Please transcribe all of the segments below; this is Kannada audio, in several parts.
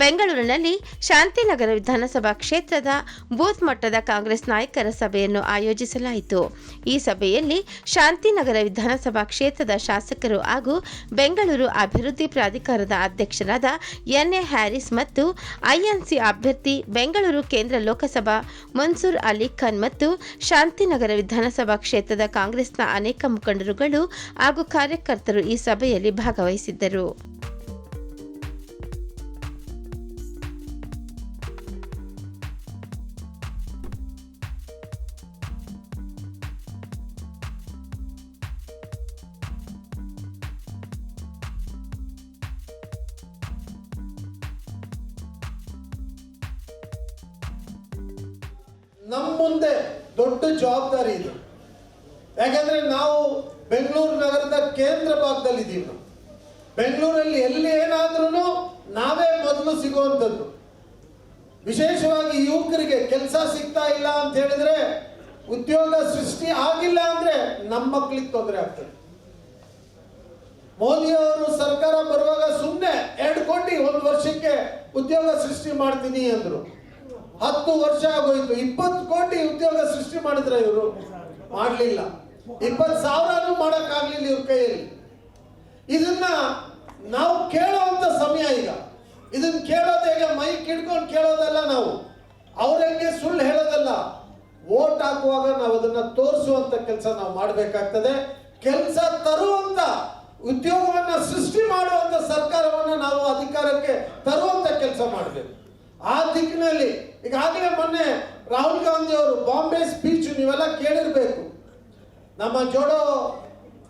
ಬೆಂಗಳೂರಿನಲ್ಲಿ ಶಾಂತಿನಗರ ವಿಧಾನಸಭಾ ಕ್ಷೇತ್ರದ ಬೂತ್ ಮಟ್ಟದ ಕಾಂಗ್ರೆಸ್ ನಾಯಕರ ಸಭೆಯನ್ನು ಆಯೋಜಿಸಲಾಯಿತು. ಈ ಸಭೆಯಲ್ಲಿ ಶಾಂತಿನಗರ ವಿಧಾನಸಭಾ ಕ್ಷೇತ್ರದ ಶಾಸಕರು ಹಾಗೂ ಬೆಂಗಳೂರು ಅಭಿವೃದ್ಧಿ ಪ್ರಾಧಿಕಾರದ ಅಧ್ಯಕ್ಷರಾದ ಎನ್ಎ ಹ್ಯಾರಿಸ್ ಮತ್ತು ಐಎನ್ಸಿ ಅಭ್ಯರ್ಥಿ ಬೆಂಗಳೂರು ಕೇಂದ್ರ ಲೋಕಸಭಾ ಮನ್ಸೂರ್ ಅಲಿ ಖಾನ್ ಮತ್ತು ಶಾಂತಿನಗರ ವಿಧಾನಸಭಾ ಕ್ಷೇತ್ರದ ಕಾಂಗ್ರೆಸ್ನ ಅನೇಕ ಮುಖಂಡರುಗಳು ಹಾಗೂ ಕಾರ್ಯಕರ್ತರು ಈ ಸಭೆಯಲ್ಲಿ ಭಾಗವಹಿಸಿದ್ದರು. ನಮ್ಮ ಮುಂದೆ ದೊಡ್ಡ ಜವಾಬ್ದಾರಿ ಇದೆ. ಯಾಕಂದ್ರೆ ನಾವು ಬೆಂಗಳೂರು ನಗರದ ಕೇಂದ್ರ ಭಾಗದಲ್ಲಿ ಇದ್ದೀವಿ ನಾವು ಬೆಂಗಳೂರಲ್ಲಿ ಎಲ್ಲಿ ಏನಾದ್ರೂ ನಾವೇ ಮೊದಲು ಸಿಗುವಂಥದ್ದು. ವಿಶೇಷವಾಗಿ ಯುವಕರಿಗೆ ಕೆಲಸ ಸಿಗ್ತಾ ಇಲ್ಲ ಅಂತ ಹೇಳಿದ್ರೆ ಉದ್ಯೋಗ ಸೃಷ್ಟಿ ಆಗಿಲ್ಲ ಅಂದ್ರೆ ನಮ್ಮ ಮಕ್ಕಳಿಗೆ ತೊಂದರೆ ಆಗ್ತದೆ. ಮೋದಿ ಅವರು ಸರ್ಕಾರ ಬರುವಾಗ ಸುಮ್ಮನೆ ಎರಡು ಕೋಟಿ ಒಂದು ವರ್ಷಕ್ಕೆ ಉದ್ಯೋಗ ಸೃಷ್ಟಿ ಮಾಡ್ತೀನಿ ಅಂದ್ರು. ಹತ್ತು ವರ್ಷ ಆಗೋಯ್ತು. ಇಪ್ಪತ್ತು ಕೋಟಿ ಉದ್ಯೋಗ ಸೃಷ್ಟಿ ಮಾಡಿದ್ರ ಇವರು? ಮಾಡಲಿಲ್ಲ. ಇಪ್ಪತ್ತು ಸಾವಿರನೂ ಮಾಡೋಕ್ಕಾಗ್ಲಿಲ್ಲ ಇವ್ರ ಕೈಯಲ್ಲಿ. ಇದನ್ನ ನಾವು ಕೇಳೋವಂಥ ಸಮಯ ಈಗ. ಇದನ್ನ ಕೇಳೋದು ಹೇಗೆ? ಮೈಕ್ ಹಿಡ್ಕೊಂಡು ಕೇಳೋದಲ್ಲ ನಾವು. ಅವ್ರಂಗೆ ಸುಳ್ಳು ಹೇಳೋದಲ್ಲ. ವೋಟ್ ಹಾಕುವಾಗ ನಾವು ಅದನ್ನ ತೋರಿಸುವಂತ ಕೆಲಸ ನಾವು ಮಾಡಬೇಕಾಗ್ತದೆ. ಕೆಲಸ ತರುವಂತ ಉದ್ಯೋಗವನ್ನ ಸೃಷ್ಟಿ ಮಾಡುವಂತ ಸರ್ಕಾರವನ್ನ ನಾವು ಅಧಿಕಾರಕ್ಕೆ ತರುವಂತ ಕೆಲಸ ಮಾಡಬೇಕು. ಆ ದಿಕ್ಕಿನಲ್ಲಿ ಈಗಾಗಲೇ ಮೊನ್ನೆ ರಾಹುಲ್ ಗಾಂಧಿ ಅವರು ಬಾಂಬೆ ಸ್ಪೀಚ್ ನೀವೆಲ್ಲ ಕೇಳಿರ್ಬೇಕು. ನಮ್ಮ ಜೋಡೋ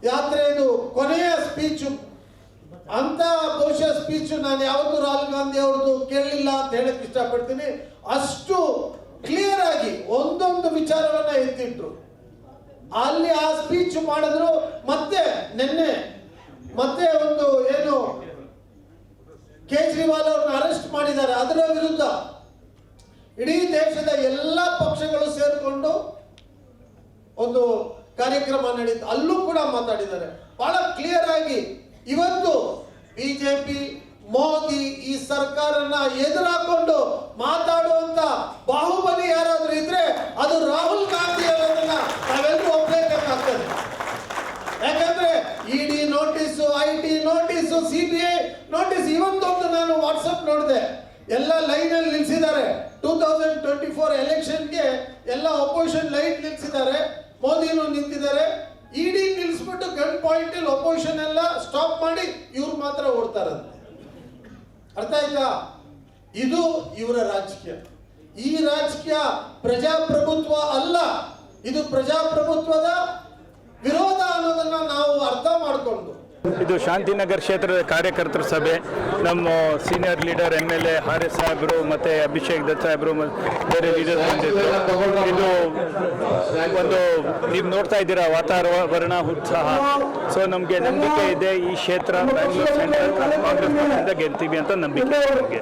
ಯಾತ್ರೆಯದು ಕೊನೆಯ ಸ್ಪೀಚ್ ಅಂತ ಬಹುಶಃ ಸ್ಪೀಚ್ ನಾನು ಯಾವತ್ತೂ ರಾಹುಲ್ ಗಾಂಧಿ ಅವ್ರದ್ದು ಕೇಳಲಿಲ್ಲ ಅಂತ ಹೇಳಕ್ ಇಷ್ಟಪಡ್ತೀನಿ. ಅಷ್ಟು ಕ್ಲಿಯರ್ ಆಗಿ ಒಂದೊಂದು ವಿಚಾರವನ್ನ ಎತ್ತಿಟ್ರು. ಅಲ್ಲಿ ಆ ಸ್ಪೀಚ್ ಮಾಡಿದ್ರು ಮತ್ತೆ, ನಿನ್ನೆ, ಮತ್ತೆ ಒಂದು ಏನು ಕೇಜ್ರಿವಾಲ್ ಅವ್ರನ್ನ ಅರೆಸ್ಟ್ ಮಾಡಿದ್ದಾರೆ. ಅದರ ವಿರುದ್ಧ ಇಡೀ ದೇಶದ ಎಲ್ಲ ಪಕ್ಷಗಳು ಸೇರಿಕೊಂಡು ಒಂದು ಕಾರ್ಯಕ್ರಮ ನಡೀತು ಅಲ್ಲೂ ಕೂಡ ಮಾತಾಡಿದ್ದಾರೆ. ಬಹಳ ಕ್ಲಿಯರ್ ಆಗಿ ಇವತ್ತು ಬಿಜೆಪಿ, ಮೋದಿ ಈ ಸರ್ಕಾರನ ಎದುರಾಕೊಂಡು ಮಾತಾಡುವಂತ ಬಾಹುಬಲಿ ಯಾರಾದ್ರೂ ಇದ್ರೆ ಅದು ರಾಹುಲ್ ಗಾಂಧಿ ಅವರನ್ನ ನಾವೆಲ್ಲರೂ ಒಪ್ಲೇಬೇಕಾಗ್ತದೆ ಯಾಕಂದ್ರೆ ED notice I T notice C B I notice ಇವತ್ತೊಂದು ನಾನು ವಾಟ್ಸಪ್ ನೋಡಿದೆ. ಎಲ್ಲ ಲೈನ್ ಅಲ್ಲಿ ನಿಲ್ಸಿದ್ದಾರೆ. ಟೂ ತೌಸಂಡ್ ಟ್ವೆಂಟಿ ಫೋರ್ ಎಲೆಕ್ಷನ್ಗೆ ಎಲ್ಲ ಅಪೋಸಿಷನ್ ಲೈಟ್ ನಿಲ್ಸಿದ್ದಾರೆ. ಮೋದಿನೂ ನಿಂತಿದ್ದಾರೆ. ಇಡಿ ನಿಲ್ಲಿಸ್ಬಿಟ್ಟು ಗನ್ ಪಾಯಿಂಟ್ ಅಲ್ಲಿ ಅಪೋಸಿಷನ್ ಎಲ್ಲ ಸ್ಟಾಪ್ ಮಾಡಿ ಇವ್ರು ಮಾತ್ರ ಓಡ್ತಾರಂತೆ. ಅರ್ಥ ಆಯ್ತಾ? ಇದು ಇವರ ರಾಜಕೀಯ. ಈ ರಾಜಕೀಯ ಪ್ರಜಾಪ್ರಭುತ್ವ ಅಲ್ಲ. ಇದು ಪ್ರಜಾಪ್ರಭುತ್ವದ ವಿರೋಧ ಅನ್ನೋದನ್ನ ನಾವು ಅರ್ಥ ಮಾಡಿಕೊಂಡು ಇದು ಶಾಂತಿನಗರ್ ಕ್ಷೇತ್ರದ ಕಾರ್ಯಕರ್ತರ ಸಭೆ. ನಮ್ಮ senior leader M L A R S ಸಾಹೇಬರು ಮತ್ತೆ ಅಭಿಷೇಕ್ ದತ್ ಸಾಹೇಬರು ಬೇರೆ ಲೀಡರ್ಸ್ ಬಂದಿದ್ದರು ಇದು ಒಂದು ನೀವು ನೋಡ್ತಾ ಇದ್ದೀರಾ ವಾತಾವರಣ ಉತ್ಸಾಹ. ಸೊ ನಮಗೆ ನಂಬಿಕೆ ಇದೆ ಈ ಕ್ಷೇತ್ರ. ಗೆಲ್ತೀವಿ ಅಂತ ನಂಬಿಕೆ ನಮಗೆ.